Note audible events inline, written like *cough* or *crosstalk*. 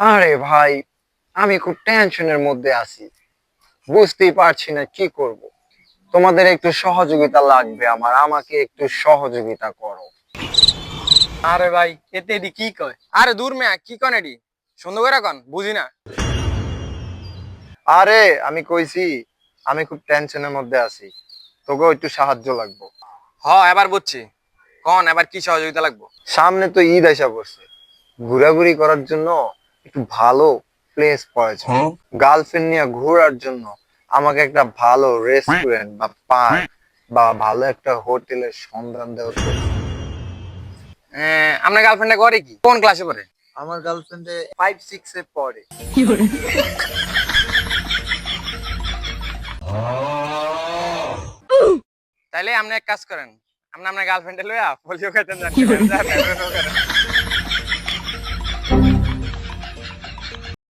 আরে ভাই আমি খুব টেনশনের মধ্যে আছি। বুঝতেই পারছি না কি করব। তোমাদের একটু সহযোগিতা লাগবে আমার আমাকে একটু সহযোগিতা করো। আরে ভাই এতে এডি কি কয়? আরে দূর মেয়া কি কন এডি সুন্দর করে কন বুঝি না। আরে আমি কইছি আমি খুব টেনশনের মধ্যে আছি। তোকে একটু সাহায্য লাগবো। হ এবার বুঝছি। কন এবার কি সহযোগিতা লাগবো? সামনে তো ঈদ আসা পড়ছে ঘোরাঘুরি করার জন্য একটু ভালো প্লেস প্রয়োজন গার্লফ্রেন্ড নিয়ে ঘোরার জন্য আমাকে একটা ভালো রেস্টুরেন্ট বা পার্ক বা ভালো একটা হোটেলের সন্ধান দেওয়া আপনার গার্লফ্রেন্ডে করে কি? কোন ক্লাসে পড়ে? আমার গার্লফ্রেন্ডে ফাইভ সিক্স এ পড়ে। তাইলে আপনি এক কাজ করেন আপনি আপনার গার্লফ্রেন্ডে লইয়া পোলিও খাইতেন *laughs* যান।